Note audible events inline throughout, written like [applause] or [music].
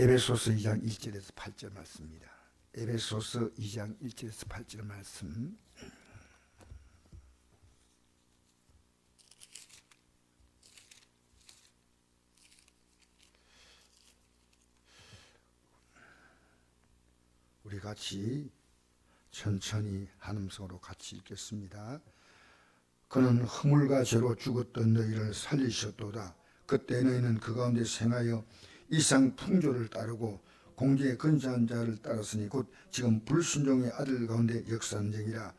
에베소서 2장 1절에서 8절 말씀입니다. 에베소서 2장 1절에서 8절 말씀. 우리 같이 천천히 한음성으로 같이 읽겠습니다. 그는 허물과 죄로 죽었던 너희를 살리셨도다. 그때 너희는 그 가운데 생하여 이상 풍조를 따르고 공중에 근사한 자를 따랐으니 곧 지금 불순종의 아들 가운데 역산쟁이라.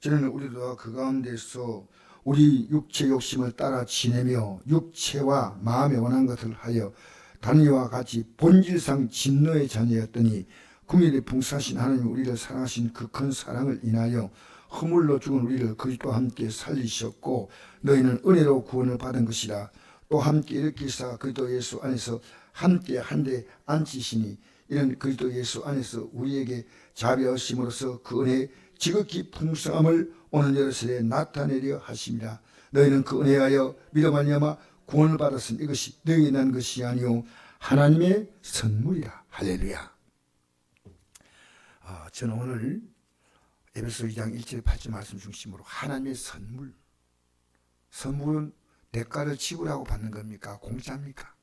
저는 우리도 그 가운데서 우리 육체 욕심을 따라 지내며 육체와 마음에 원한 것을 하여 이와 같이 본질상 진노의 자녀였더니 국민의 풍사신 하나님 우리를 사랑하신 그 큰 사랑을 인하여 허물로 죽은 우리를 그리스도와 함께 살리셨고 너희는 은혜로 구원을 받은 것이라 또 함께 일으키사 그리스도 예수 안에서 함께 한데 앉히시니 이런 그리스도 예수 안에서 우리에게 자비하심으로써 그 은혜의 지극히 풍성함을 오는 여러세에 나타내려 하심이라 너희는 그 은혜하여 믿어 말미암아 구원을 받았으니 이것이 너희에 난 것이 아니요 하나님의 선물이라. 할렐루야. 아, 저는 오늘 에베소 2장 1절 8절 말씀 중심으로 하나님의 선물. 선물은 대가를 지불하고 받는 겁니까? 공짜입니까?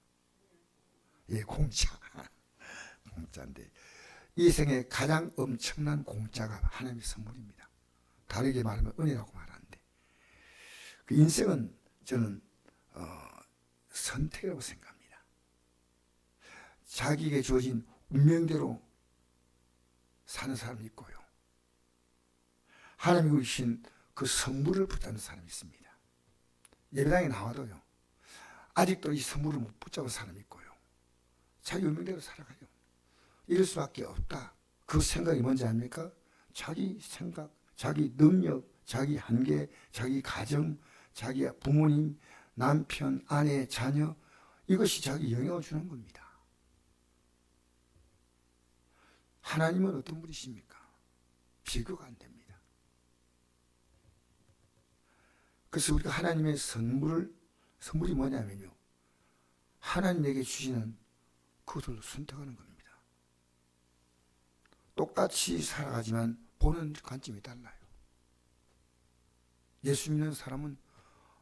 예, 공짜. [laughs] 공짜인데 이 생에 가장 엄청난 공짜가 하나님의 선물입니다. 다르게 말하면 은혜라고 말하는데 그 인생은 저는 어, 선택이라고 생각합니다. 자기에게 주어진 운명대로 사는 사람이 있고요. 하나님이 주신 그 선물을 붙잡는 사람이 있습니다. 예배당에 나와도요. 아직도 이 선물을 못 붙잡은 사람이 있고요. 자기 운명대로 살아가요. 이럴 수밖에 없다. 그 생각이 뭔지 압니까? 자기 생각, 자기 능력, 자기 한계, 자기 가정, 자기 부모님, 남편, 아내, 자녀 이것이 자기 영향을 주는 겁니다. 하나님은 어떤 분이십니까? 비교가 안 됩니다. 그래서 우리가 하나님의 선물을 선물이 뭐냐면요. 하나님에게 주시는 그것을 선택하는 겁니다. 똑같이 살아가지만 보는 관점이 달라요. 예수 믿는 사람은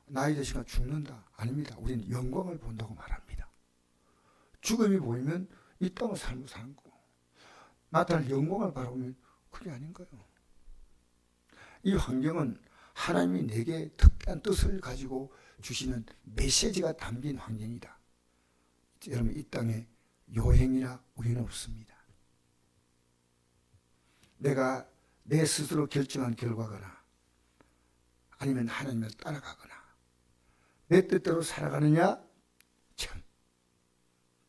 나이 드시가 죽는다. 아닙니다. 우리는 영광을 본다고 말합니다. 죽음이 보이면 이 땅을 삶을 사는 거고 나타날 영광을 바라보면 그게 아닌 거예요. 이 환경은 하나님이 내게 특별한 뜻을 가지고 주시는 메시지가 담긴 환경이다. 여러분 이 땅에 요행이나 우리는 없습니다. 내가 내 스스로 결정한 결과거나 아니면 하나님을 따라가거나 내 뜻대로 살아가느냐 참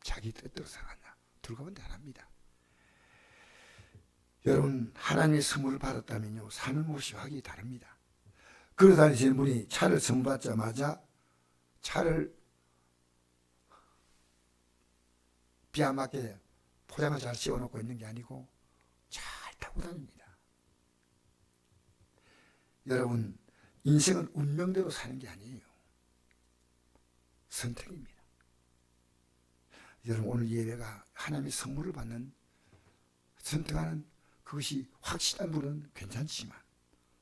자기 뜻대로 살아가냐 둘 가운데 하나입니다. 여러분 하나님의 선물을 받았다면요 사는 곳이 확이 다릅니다. 걸어 다니시는 분이 차를 선받자마자 차를 비아맞게 포장을 잘 씌워놓고 있는 게 아니고 잘 타고 다닙니다. 여러분 인생은 운명대로 사는 게 아니에요. 선택입니다. 여러분 오늘 예배가 하나님의 선물을 받는 선택하는 그것이 확실한 분은 괜찮지만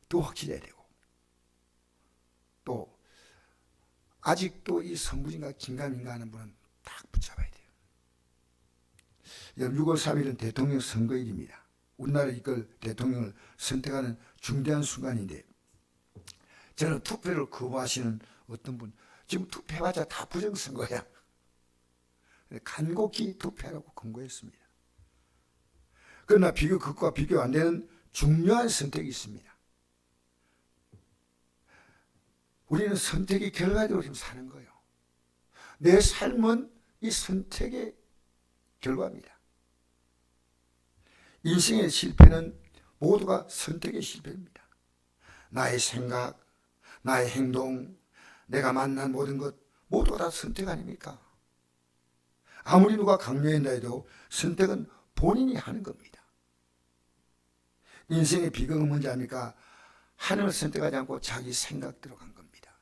더 확실해야 되고 또 아직도 이 선물인가 긴가민가 하는 분은 딱 붙잡아야 6월 3일은 대통령 선거일입니다. 우리나라 이끌 대통령을 선택하는 중대한 순간인데 저는 투표를 거부하시는 어떤 분 지금 투표해봤자 다 부정선거야. 간곡히 투표하라고 권고했습니다. 그러나 비교 그것과 비교 안 되는 중요한 선택이 있습니다. 우리는 선택의 결과대로 지금 사는 거예요. 내 삶은 이 선택의 결과입니다. 인생의 실패는 모두가 선택의 실패입니다. 나의 생각, 나의 행동, 내가 만난 모든 것 모두가 다 선택 아닙니까? 아무리 누가 강요한다 해도 선택은 본인이 하는 겁니다. 인생의 비극은 뭔지 압니까? 하늘을 선택하지 않고 자기 생각대로 간 겁니다.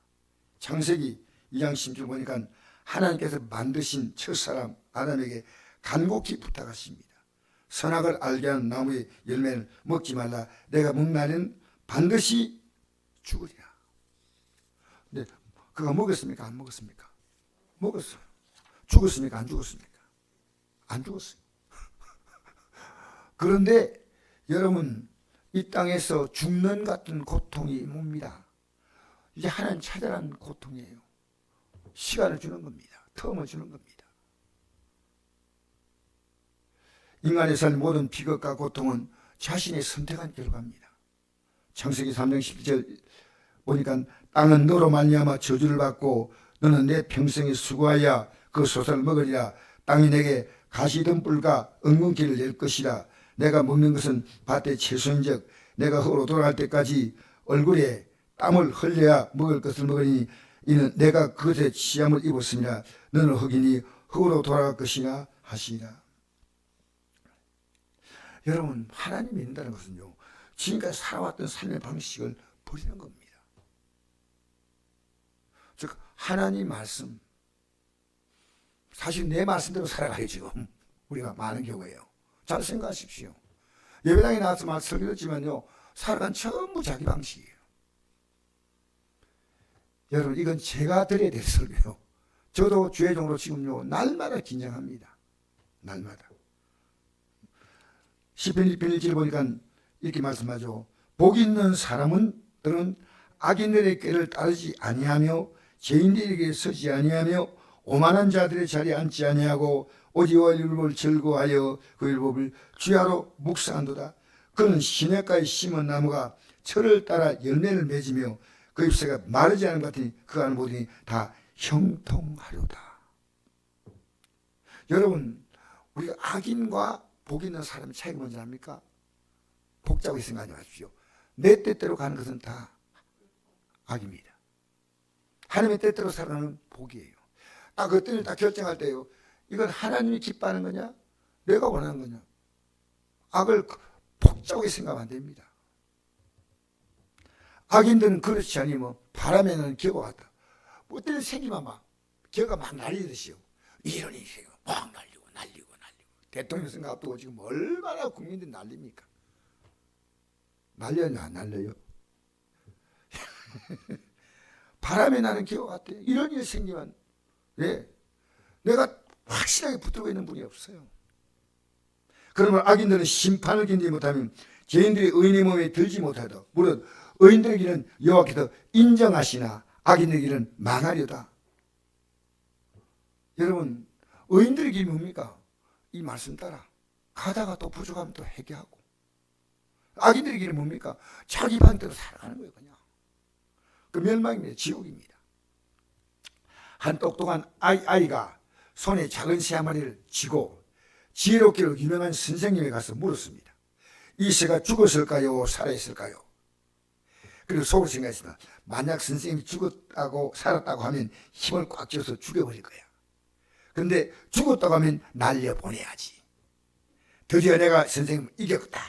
창세기 2장 10절 보니까 하나님께서 만드신 첫사람 아담에게 간곡히 부탁하십니다. 선악을 알게 하는 나무의 열매를 먹지 말라. 내가 날에는 반드시 죽으리라. 근데 그가 먹었습니까? 안 먹었습니까? 먹었어요. 죽었습니까? 안 죽었습니까? 안 죽었어요. [laughs] 그런데 여러분 이 땅에서 죽는 같은 고통이 뭡니다. 이제 하나님 찾아라는 고통이에요. 시간을 주는 겁니다. 텀을 주는 겁니다. 인간의 삶 모든 비극과 고통은 자신이 선택한 결과입니다. 창세기 3장 11절 보니까 땅은 너로 말미암아 저주를 받고 너는 내 평생에 수고하여 그 소사를 먹으리라. 땅이 내게 가시덤불과 엉겅퀴를 낼 것이라. 내가 먹는 것은 밭의 채소인즉 내가 흙으로 돌아갈 때까지 얼굴에 땀을 흘려야 먹을 것을 먹으니 이는 내가 그것에 취함을 입었습니다 너는 흙이니 흙으로 돌아갈 것이나 하시니라 여러분 하나님 믿는다는 것은요 지금까지 살아왔던 삶의 방식을 버리는 겁니다. 즉 하나님 말씀. 사실 내 말씀대로 살아가요 지금. 우리가 많은 경우에요. 잘 생각하십시오. 예배당에 나와서 말 설교했지만요 살아간 전부 자기 방식이에요. 여러분 이건 제가 드려야 될 설교요. 저도 주의 종으로 지금요 날마다 긴장합니다. 날마다 시편 1편 1절 보니까 이렇게 말씀하죠 복 있는 사람은 들은 악인들의 꾀를 따르지 아니하며 죄인들에게 서지 아니하며 오만한 자들의 자리에 앉지 아니하고 오지와 율법을 즐거워하여 그 율법을 주야로 묵상한도다. 그는 시냇가에 심은 나무가 철을 따라 열매를 맺으며 그 잎새가 마르지 않은 것 같으니 그 안을 보더니 다 형통하려다. 여러분 우리가 악인과 복 있는 사람의 차이가 뭔지 압니까? 복잡하게 생각하지 마십시오. 내 뜻대로 가는 것은 다 악입니다. 하나님의 뜻대로 살아가는 복이에요. 아, 그 뜻을 다 결정할 때요. 이건 하나님이 기뻐하는 거냐? 내가 원하는 거냐? 악을 복잡하게 생각하면 안 됩니다. 악인들은 그렇지 뭐 바람에는 기어가 왔다. 뭐 때는 생기만 막 기어가 막 날리듯이요. 이런 인생이 막 날리고 대통령 선거 앞두고 지금 얼마나 국민들이 날립니까? 날려냐 안 날려요? [laughs] 바람에 나는 기어 같아요. 이런 일이 생기면 예, 내가 확실하게 붙들고 있는 분이 없어요. 그러면 악인들은 심판을 견디지 못하면 죄인들이 의인의 몸에 들지 못하도 물론 의인들의 길은 여호와께서 인정하시나 악인들의 길은 망하려다. 여러분 의인들의 길이 뭡니까? 이 말씀 따라 가다가 또 부족하면 또 회개하고 악인들의 길은 뭡니까? 자기 반대로 살아가는 거예요 그냥. 그 멸망입니다. 지옥입니다. 한 똑똑한 아이, 아이가 손에 작은 새 한 마리를 쥐고 지혜롭기로 유명한 선생님에 가서 물었습니다. 이 새가 죽었을까요? 살아있을까요? 그리고 속으로 생각했습니다. 만약 선생님이 죽었다고 살았다고 하면 힘을 꽉 쥐어서 죽여버릴 거야. 근데 죽었다고 하면 날려보내야지. 드디어 내가 선생님을 이겼다.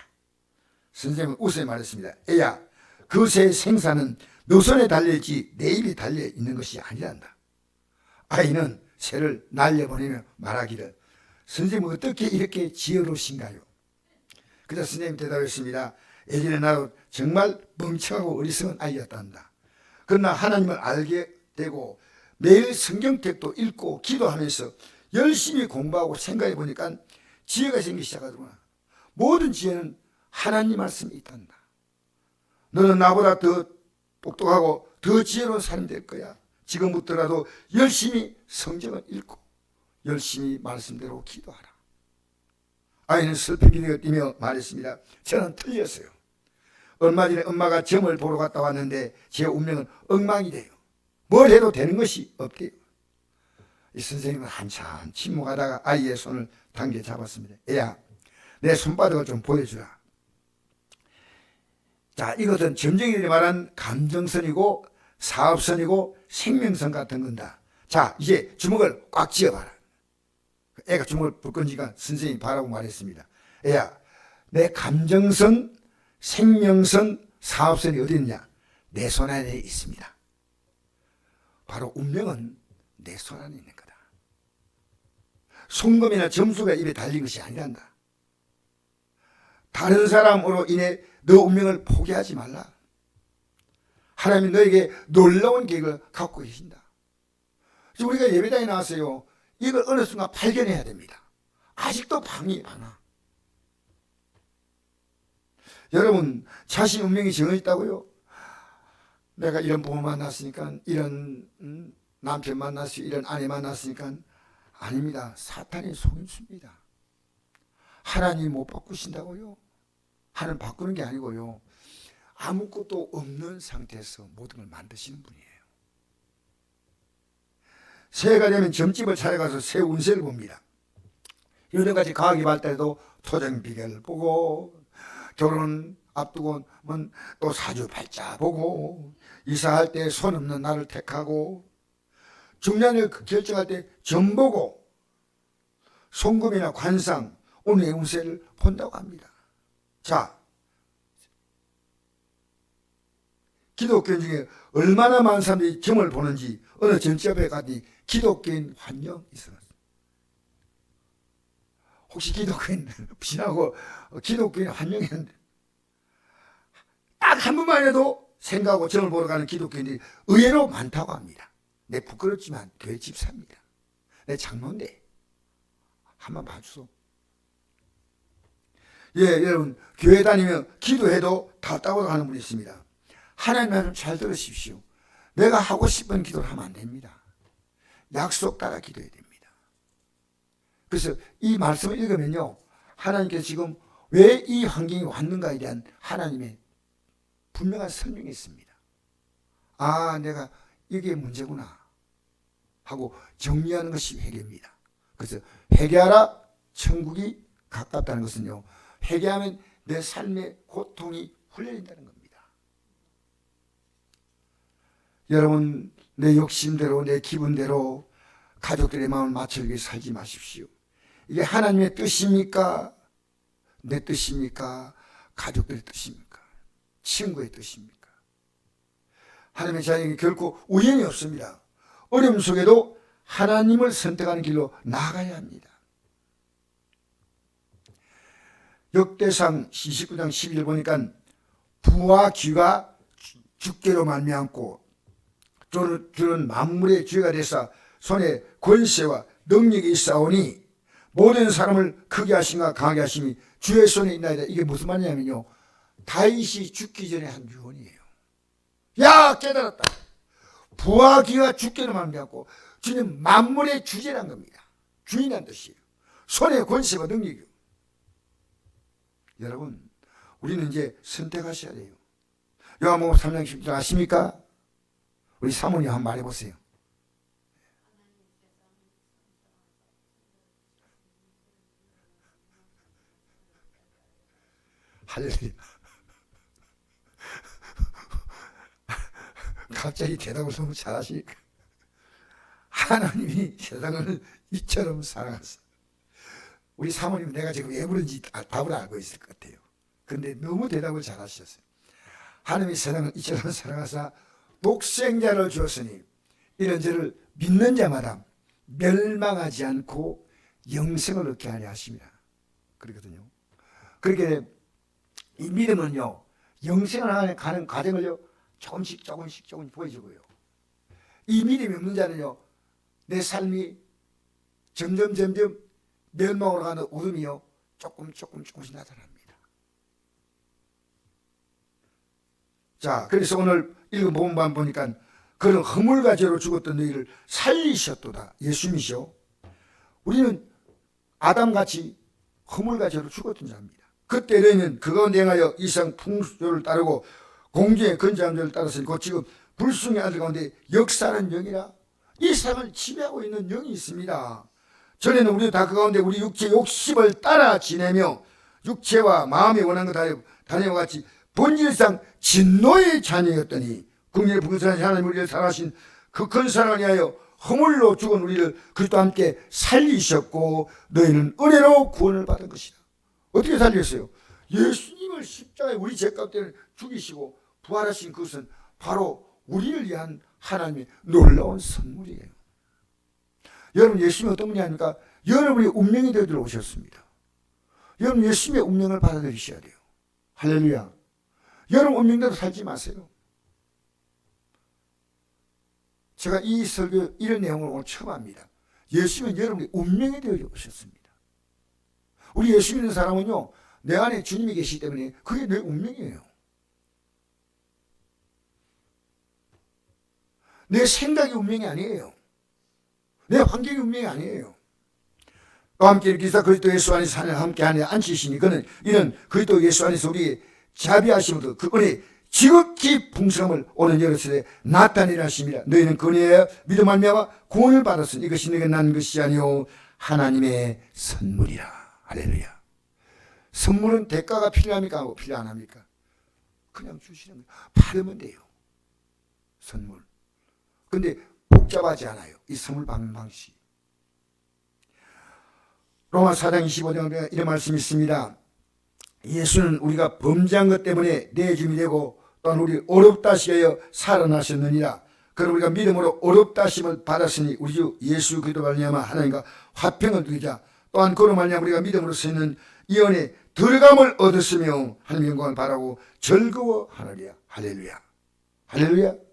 선생님은 웃어 말했습니다. 애야, 그 새의 생사는 너 손에 달려있지 내 입에 달려있는 것이 아니란다. 아이는 새를 날려보내며 말하기를 선생님 어떻게 이렇게 지혜로우신가요? 그자 선생님이 대답했습니다. 예전에 나도 정말 멍청하고 어리석은 아이였단다. 그러나 하나님을 알게 되고 매일 성경책도 읽고 기도하면서 열심히 공부하고 생각해 보니까 지혜가 생기기 시작하더구나. 모든 지혜는 하나님 말씀에 있단다. 너는 나보다 더 똑똑하고 더 지혜로운 사람이 될 거야. 지금부터라도 열심히 성경을 읽고 열심히 말씀대로 기도하라. 아이는 슬프게 뛰며 말했습니다. 저는 틀렸어요. 얼마 전에 엄마가 점을 보러 갔다 왔는데 제 운명은 엉망이 돼요. 뭘 해도 되는 것이 없대요. 이 선생님은 한참 침묵하다가 아이의 손을 당겨 잡았습니다. 애야, 내 손바닥을 좀 보여주라. 자, 이것은 점쟁이들이 말한 감정선이고 사업선이고 생명선 같은 건다. 자, 이제 주먹을 꽉 쥐어봐라. 애가 주먹을 불끈지가 선생님이 바라고 말했습니다. 애야, 내 감정선, 생명선, 사업선이 어디 있냐? 내 손 안에 있습니다. 바로 운명은 내 손 안에 있는 거다. 송금이나 점수가 입에 달린 것이 아니란다. 다른 사람으로 인해 너 운명을 포기하지 말라. 하나님이 너에게 놀라운 계획을 갖고 계신다. 지금 우리가 예배당에 나왔어요. 이걸 어느 순간 발견해야 됩니다. 아직도 방이 많아. 여러분, 자신 운명이 정해있다고요? 내가 이런 부모 만났으니까, 이런 음, 남편 만났으 이런 아내 만났으니까, 아닙니다. 사탄의 속임수입니다. 하나님 못 바꾸신다고요? 하나님 바꾸는 게 아니고요. 아무것도 없는 상태에서 모든 걸 만드시는 분이에요. 새해가 되면 점집을 찾아가서 새 운세를 봅니다. 여러 가지 과학이 발달해도 토정 비결 보고 결혼 앞두고는 또 사주 팔자 보고 이사할 때 손 없는 날을 택하고 일 결정할 때점 보고 송금이나 관상 오늘의 운세를 본다고 합니다. 자, 기독교 중에 얼마나 많은 사람들이 점을 보는지 어느 점집에 가니 기독교인 환영 있었어요. 혹시 기독교인 [laughs] 지나고 기독교인 환영했는데 딱 한 번만 해도 생각하고 점을 보러 가는 기독교인들이 의외로 많다고 합니다. 내 부끄럽지만 교회 집사입니다. 내 장로인데 한번 봐주소. 예, 여러분 교회 다니면 기도해도 답답하고 하는 분이 있습니다. 하나님 말씀 잘 들으십시오. 내가 하고 싶은 기도를 하면 안 됩니다. 약속 따라 기도해야 됩니다. 그래서 이 말씀을 읽으면요. 하나님께서 지금 왜 이 환경이 왔는가에 대한 하나님의 분명한 설명이 있습니다. 아, 내가 이게 문제구나. 하고 정리하는 것이 회개입니다. 그래서 회개하라 천국이 가깝다는 것은요. 회개하면 내 삶의 고통이 풀려진다는 겁니다. 여러분 내 욕심대로 내 기분대로 가족들의 마음을 맞추기 살지 마십시오. 이게 하나님의 뜻입니까? 내 뜻입니까? 가족들의 뜻입니까? 친구의 뜻입니까? 하나님의 자녀에게 결코 우연이 없습니다. 어려움 속에도 하나님을 선택하는 길로 나아가야 합니다. 역대상 29장 11절 보니까 부와 귀가 주께로 말미암고 저는 만물의 죄가 되사 손에 권세와 능력이 있사오니 모든 사람을 크게 하신가 강하게 하심이 주의 손에 있나이다. 이게 무슨 말이냐면요. 다윗이 죽기 전에 한 유언이에요. 야 깨달았다. 부하 기가 죽기를 말미암고 주님 만물의 주제란 겁니다. 주인한 뜻이에요. 손에 권세와 능력이요. 여러분 우리는 이제 선택하셔야 돼요. 요한복음 3장 10절 아십니까? 우리 사모님 한번 말해보세요. 할렐루야. 갑자기 대답을 너무 잘하시니까. 하나님이 세상을 이처럼 사랑하사. 우리 사모님 내가 지금 왜 그런지 답을 알고 있을 것 같아요. 근데 너무 대답을 잘하셨어요. 하나님이 세상을 이처럼 사랑하사 독생자를 주었으니 이런 저를 믿는 자마다 멸망하지 않고 영생을 얻게 하려 하십니다. 그러거든요. 그렇게 이 믿음은요, 영생을 가는 과정을요, 조금씩 조금씩 조금씩 보여주고요. 이 믿음이 없는 자는요, 내 삶이 점점 점점 멸망으로 가는 어둠이요, 조금 조금 조금씩 나타납니다. 자, 그래서 오늘 읽은 본반 보니까 그런 허물과 죄로 죽었던 너희를 살리셨도다. 예수님이시오. 우리는 아담같이 허물과 죄로 죽었던 자입니다. 그때 너희는 그 가운데 행하여 이상 풍수를 따르고 공중의 건장들을 따랐으니 곧 지금 불순의 아들 가운데 역사는 영이라 이 세상을 지배하고 있는 영이 있습니다. 전에는 우리도 다그 가운데 우리 육체 욕심을 따라 지내며 육체와 마음이 원하는 것 다니와 같이 본질상 진노의 자녀였더니 국민의 불쌍한 하나님 우리를 사랑하신 그 큰 사랑을 위하여 허물로 죽은 우리를 그리스도와 함께 살리셨고 너희는 은혜로 구원을 받은 것이다. 어떻게 살렸어요? 예수님을 십자가에 우리 죄 가운데 죽이시고 부활하신 그것은 바로 우리를 위한 하나님의 놀라운 선물이에요. 여러분 예수님이 어떤 분이 아닙니까? 여러분이 운명이 되어 오셨습니다. 여러분 예수님의 운명을 받아들이셔야 돼요. 할렐루야. 여러분 운명대로 살지 마세요. 제가 이 설교 이런 내용을 오늘 처음 합니다. 예수님은 여러분의 운명이 되어 오셨습니다. 우리 예수 믿는 사람은요, 내 안에 주님이 계시기 때문에 그게 내 운명이에요. 내 생각이 운명이 아니에요. 내 환경이 운명이 아니에요. 또 함께 기사 그리스도 예수 안에서 산을 함께 안에 앉히시니 그는 이는 그리스도 예수 안에서 우리 자비하심으로 그 은혜 지극히 풍성함을 오는 여러 세대 나타내라 하십니다. 너희는 그 은혜에 믿음 알미와 구원을 받았으니 이것이 너에게 난 것이 아니오 하나님의 선물이라. 할렐루야. 선물은 대가가 필요합니까? 필요 안 합니까? 그냥 주시는 거예요. 받으면 돼요. 선물. 근데 복잡하지 않아요. 이 선물 받는 방식. 로마 4장 25장에 이런 말씀이 있습니다. 예수는 우리가 범죄한 것 때문에 내줌이 되고 또한 우리 어렵다 시하여 살아나셨느니라. 그럼 우리가 믿음으로 어렵다 하심을 받았으니 우리 주 예수 그리스도 말미암아 하나님과 화평을 누리자. 또한 그로 말미암아 우리가 믿음으로 쓰는 이 은혜 들어감을 얻었으며 하나님 영광을 바라고 즐거워하느니라. 할렐루야. 할렐루야.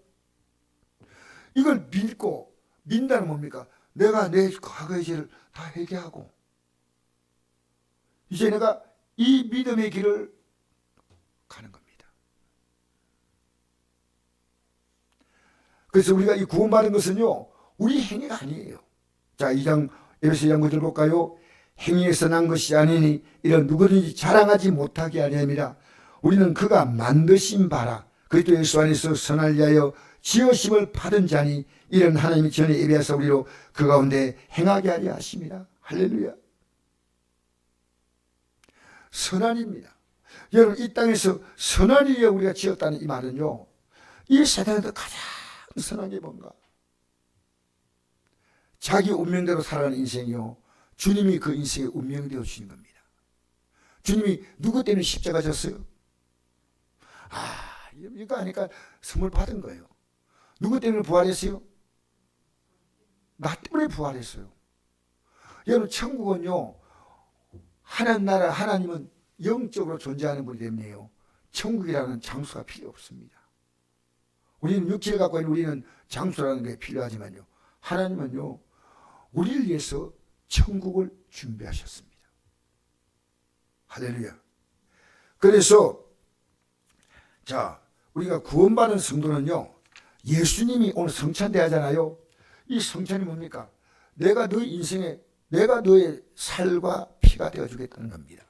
이걸 믿고 믿는다는 뭡니까? 내가 내 과거의 죄를 다 회개하고 이제 내가 이 믿음의 길을 가는 겁니다. 그래서 우리가 이 구원받은 것은요, 우리 행위가 아니에요. 자, 2장, 에베소 2장 9절 볼까요? 행위에서 난 것이 아니니 이런 누구든지 자랑하지 못하게 하려니라. 우리는 그가 만드신 바라 그리스도 예수 안에서 선할 위하여 지으심을 받은 자니 이런 하나님이 전에 예배하사 우리로 그 가운데 행하게 하려 하십니다. 할렐루야. 선한입니다. 여러분 이 땅에서 선한 일에 우리가 지었다는 이 말은요. 이 세상에서 가장 선한 게 뭔가? 자기 운명대로 살아가는 인생이요. 주님이 그 인생의 운명이 되어 주시는 겁니다. 주님이 누구 때문에 십자가 졌어요? 아, 이거 아니까 선물 받은 거예요. 누구 때문에 부활했어요? 나 때문에 부활했어요. 여러분 천국은요. 하나님 나라 하나님은 영적으로 존재하는 분이 때문에요. 천국이라는 장소가 필요 없습니다. 우리는 육체를 갖고 있는 우리는 장소라는 게 필요하지만요. 하나님은요. 우리를 위해서 천국을 준비하셨습니다. 할렐루야. 그래서 자 우리가 구원받은 성도는요. 예수님이 오늘 성찬대 하잖아요. 이 성찬이 뭡니까? 내가 너의 인생에 내가 너의 살과 피가 되어 주겠다는 겁니다.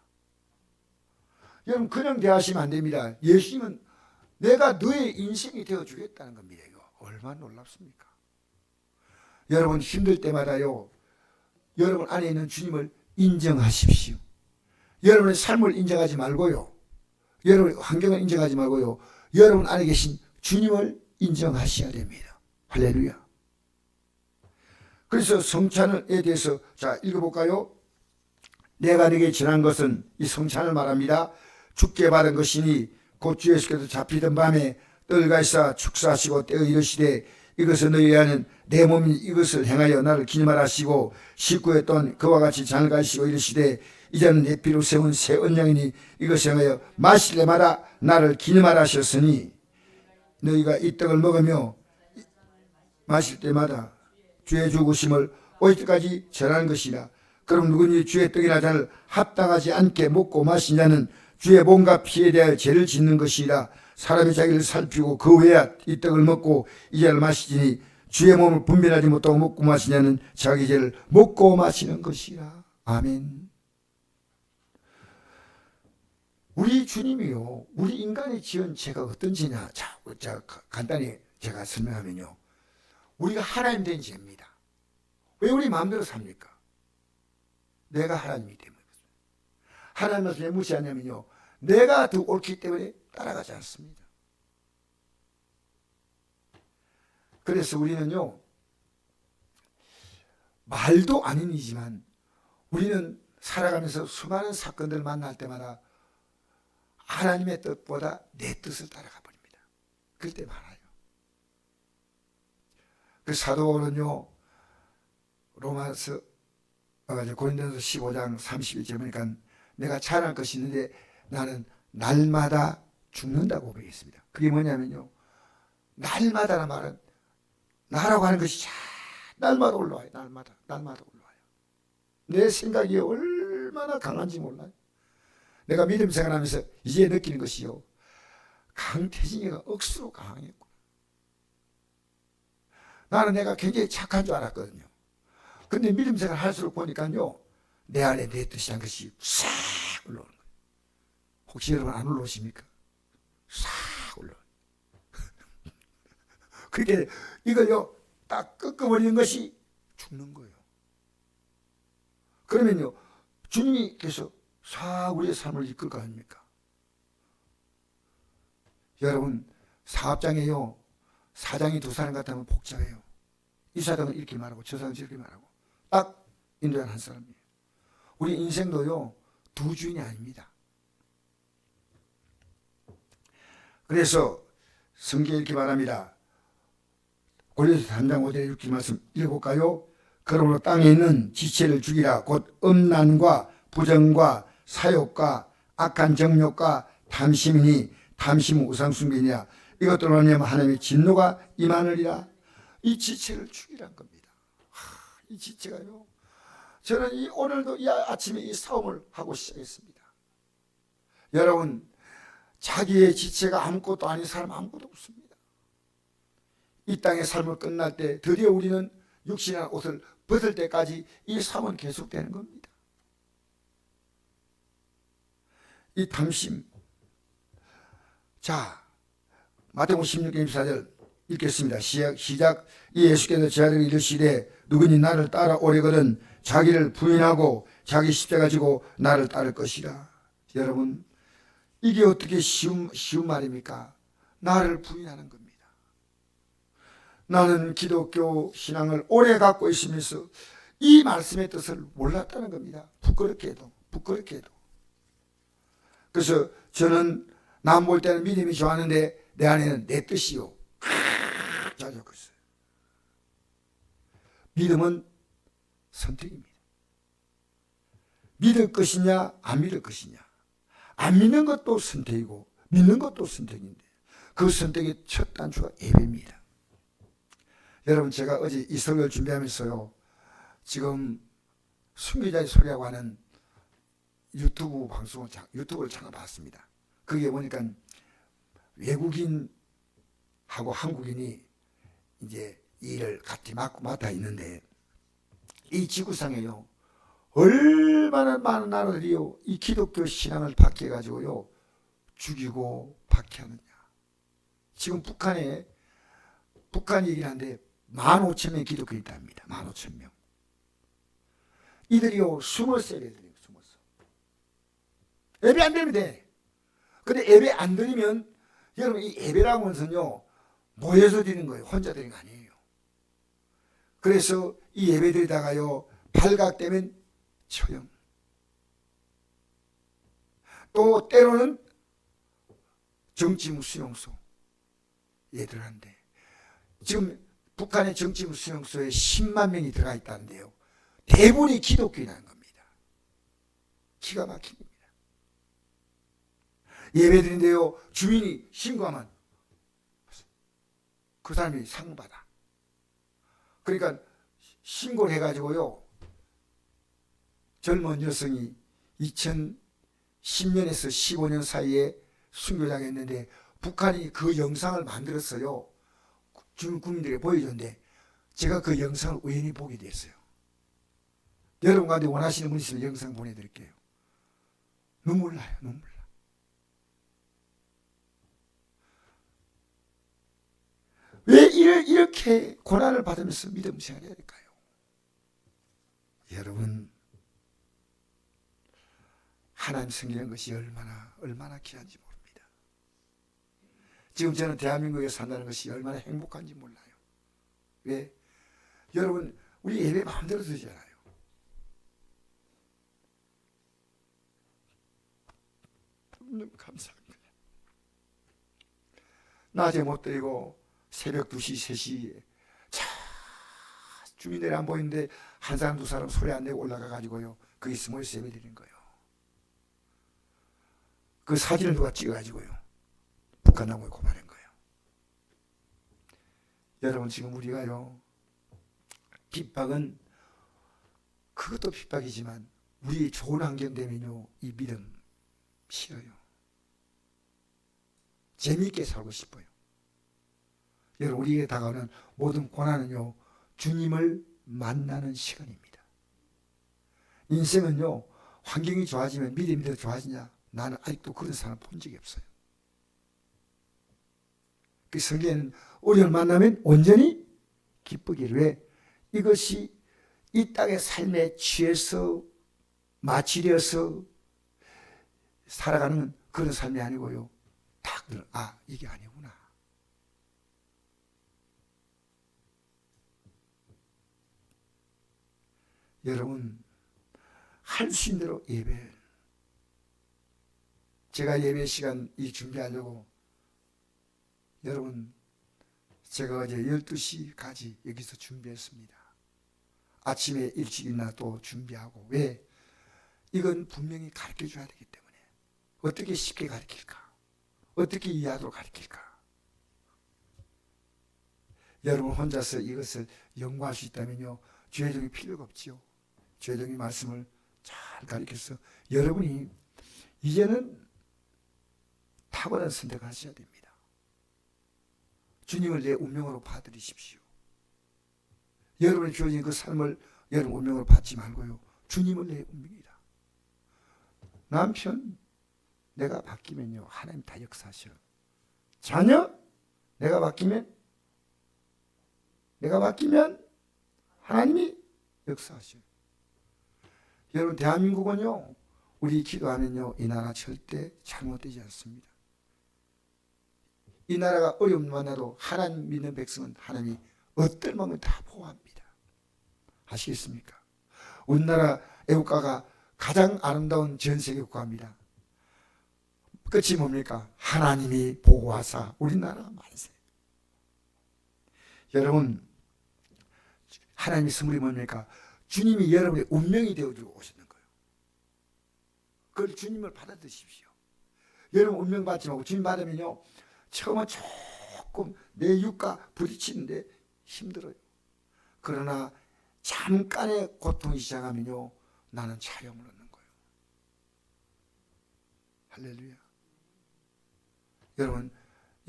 여러분 그냥 대하시면 안 됩니다. 예수님은 내가 너의 인생이 되어 주겠다는 겁니다. 이거 얼마나 놀랍습니까? 여러분 힘들 때마다요. 여러분 안에 있는 주님을 인정하십시오. 여러분의 삶을 인정하지 말고요. 여러분의 환경을 인정하지 말고요. 여러분 안에 계신 주님을 인정하셔야 됩니다. 할렐루야. 그래서 성찬에 대해서 자 읽어볼까요? 내가 네게 지난 것은 이 성찬을 말합니다. 죽게 받은 것이니 곧 주 예수께서 잡히던 밤에 있어 축사하시고 때어 이르시되 이것은 너희 안은 내 몸이 이것을 행하여 나를 기념하시고 십구에 또한 그와 같이 잔을 가시고 이르시되 이제는 내 피로 세운 새 언양이니 이것을 행하여 마실 때마다 나를 기념하라 하셨으니 너희가 이 떡을 먹으며 마실 때마다 주의 죽으심을 오실 때까지 전하는 것이라. 그럼 누구니 주의 떡이나 잔을 합당하지 않게 먹고 마신 자는 주의 몸과 피에 대하여 죄를 짓는 것이라. 사람이 자기를 살피고 그 외에 이 떡을 먹고 이 잔을 마시지니 주의 몸을 분별하지 못하고 먹고 마시냐는 자기 죄를 먹고 마시는 것이라. 아멘 우리 주님이요. 우리 인간이 지은 죄가 어떤 죄냐. 자, 자 간단히 제가 설명하면요. 우리가 하나님 된 죄입니다. 왜 우리 마음대로 삽니까? 내가 하나님이기 때문에 하나님을 왜 무시하냐면요. 내가 더 옳기 때문에 따라가지 않습니다. 그래서 우리는요, 말도 아닌 이지만 우리는 살아가면서 수많은 사건들을 만날 때마다 하나님의 뜻보다 내 뜻을 따라가 버립니다. 그럴 때 많아요. 그 사도는요, 로마서 어, 고린도서 15장 31절 보니까 내가 잘할 것이 있는데 나는 날마다 죽는다고 고백했습니다. 그게 뭐냐면요. 날마다란 말은 나라고 하는 것이 자, 날마다 올라와요. 날마다 날마다 올라와요. 내 생각이 얼마나 강한지 몰라요. 내가 믿음 생활하면서 이제 느끼는 것이요. 강태진이가 억수로 강했고 나는 내가 굉장히 착한 줄 알았거든요. 근데 믿음 생활 할수록 보니까요. 내 안에 내 뜻이 한 것이 싹 올라오는 거예요. 혹시 여러분 안 올라오십니까? 싹 올라와요. [laughs] 그게 이걸요. 딱 꺾어버리는 것이 죽는 거예요. 그러면요. 주님께서 싹 우리의 삶을 이끌 거 아닙니까? 여러분 사업장에요. 사장이 두 사람 같으면 복잡해요. 이 사장은 이렇게 말하고 저 사장은 저렇게 말하고 딱 인도한 한 사람이에요. 우리 인생도요. 두 주인이 아닙니다. 그래서 성경에 이렇게 말합니다. 골로새 3장 5절에 6절 말씀 읽어볼까요? 그러므로 땅에 있는 지체를 죽이라 곧 음란과 부정과 사욕과 악한 정욕과 탐심이니 탐심은 우상숭배니라 이것들로 하냐면 하나님의 진노가 임하느리라 이 지체를 죽이란 겁니다. 하, 이 지체가요. 저는 이 오늘도 이 아침에 이 싸움을 하고 시작했습니다. 여러분 자기의 지체가 아무것도 아닌 사람 아무것도 없습니다. 이 땅의 삶을 끝날 때 드디어 우리는 육신의 옷을 벗을 때까지 이 삶은 계속되는 겁니다. 이 탐심. 자, 마태복음 16장 24절 읽겠습니다. 시작, 시작. 이 예수께서 제자들에게 이르시되 누구니 나를 따라 오래거든 자기를 부인하고 자기 십자가 지고 나를 따를 것이라. 여러분, 이게 어떻게 쉬운, 쉬운 말입니까? 나를 부인하는 겁니다. 나는 기독교 신앙을 오래 갖고 있으면서 이 말씀의 뜻을 몰랐다는 겁니다. 부끄럽게도, 부끄럽게도. 그래서 저는 남 볼 때는 믿음이 좋았는데 내 안에는 내 뜻이요. 잘 적고 있어요. 믿음은 선택입니다. 믿을 것이냐, 안 믿을 것이냐. 안 믿는 것도 선택이고, 믿는 것도 선택인데, 그 선택의 첫 단추가 예배입니다. 여러분, 제가 어제 이 설교를 준비하면서요, 지금 순교자의 소리라고 하는 유튜브 방송을, 유튜브를 찾아봤습니다. 그게 보니까 외국인하고 한국인이 이제 일을 같이 맡고 맡아 있는데 이 지구상에요 얼마나 많은 나라들이요 이 기독교 신앙을 박해 가지고요 죽이고 박해하느냐. 지금 북한에 북한 얘기를 하는데 만 오천 명 기독교 있답니다. 만 오천 명. 이들이요 예배드려요 숨어서 예배 안 되면 돼 근데 예배 안 드리면 여러분 이 예배라고 하면서요 모여서 드리는 거예요. 혼자 드리는 거 아니에요. 그래서 이 예배 드리다가요 발각되면 처형. 또 때로는 정치무 수용소 얘들한데 지금 북한의 정치무 수용소에 10만 명이 들어가 있다는데요. 대부분이 기독교인이라는 겁니다. 기가 막힌 겁니다. 예배드린데요. 주인이 신고하면 그 사람이 상받아. 그러니까 신고를 해가지고요. 젊은 여성이 2010년에서 15년 사이에 순교당했는데 북한이 그 영상을 만들었어요. 중국 국민들에게 보여줬는데 제가 그 영상을 우연히 보게 됐어요. 여러분 가운데 원하시는 분 있으면 영상 보내드릴게요. 눈물 나요, 눈물 나. 왜 이렇게 고난을 받으면서 믿음 생활해야 될까요? 여러분, 하나님 생기는 것이 얼마나, 얼마나 귀한지 모릅니다. 지금 저는 대한민국에 산다는 것이 얼마나 행복한지 몰라요. 왜? 여러분, 우리 예배 마음대로 드리잖아요. 너무 감사합니다. 낮에 못 드리고 새벽 2시, 3시에 자 주민들이 안 보이는데 한 사람 두 사람 소리 안 내고 올라가 가지고요. 그 있으면 예배 드리는 거예요. 그 사진을 누가 찍어 가지고요. 북한 나무에 고만한 거예요. 여러분 지금 우리가요. 핍박은 그것도 핍박이지만 우리 좋은 환경 되면요. 이 믿음 싫어요. 재미있게 살고 싶어요. 여러분 우리에게 다가오는 모든 고난은요. 주님을 만나는 시간입니다. 인생은요. 환경이 좋아지면 믿음이 더 좋아지냐? 나는 아직도 그런 사람 본 적이 없어요. 그 성경에는 우리를 만나면 온전히 기쁘기를 왜 이것이 이 땅의 삶에 취해서 마치려서 살아가는 그런 삶이 아니고요. 딱 들어 아 이게 아니구나. 여러분 할 수 있는 대로 예배. 제가 예배 시간 이 준비하려고 여러분 제가 어제 12시까지 여기서 준비했습니다. 아침에 일찍 일어나 또 준비하고 왜? 이건 분명히 가르쳐 줘야 되기 때문에 어떻게 쉽게 가르칠까? 어떻게 이해하도록 가르칠까? 여러분 혼자서 이것을 연구할 수 있다면요 죄종이 필요가 없지요. 죄종이 말씀을 잘 가르쳐서 여러분이 이제는 탁월한 선택을 하셔야 됩니다. 주님을 내 운명으로 받들이십시오. 여러분이 주어진 그 삶을 여러분 운명으로 받지 말고요. 주님을 내 운명이다. 남편 내가 바뀌면요. 하나님 다 역사하셔. 자녀 내가 바뀌면 내가 바뀌면 하나님이 역사하셔. 여러분 대한민국은요. 우리 기도하면요. 이 나라 절대 잘못되지 않습니다. 이 나라가 어려움 만나도 하나님 믿는 백성은 하나님이 어떨 mom에 다 보호합니다. 아시겠습니까? 우리나라 애국가가 가장 아름다운 전 세계 국가입니다. 끝이 뭡니까? 하나님이 보호하사 우리나라 만세. 여러분, 하나님의 선물이 뭡니까? 주님이 여러분의 운명이 되어주고 오시는 거예요. 그걸 주님을 받아드십시오. 여러분 운명 받지 말고 주님 받으면요. 처음은 조금 내 육과 부딪히는데 힘들어요. 그러나 잠깐의 고통이 시작하면요. 나는 자유함을 얻는 거예요. 할렐루야. 여러분,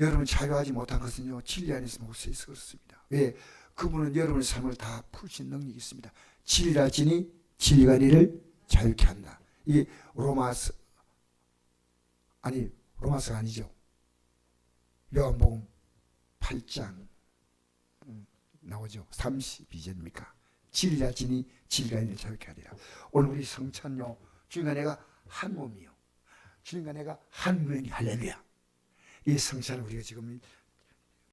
여러분 자유하지 못한 것은요. 진리 안에서 못서 있어 그렇습니다. 왜? 그분은 여러분의 삶을 다 풀신 능력이 있습니다. 진리라 지니 진리가 니를 자유케 한다. 이 로마서 아니 로마서가 아니죠. 요한복음 8장 음, 나오죠. 32절입니까? 진리라 지니 진리가 니를 자유케 하리라. 오늘 우리 성찬요. 주님과 내가 한 몸이요. 주님과 내가 한 몸이 할렐루야. 이 성찬을 우리가 지금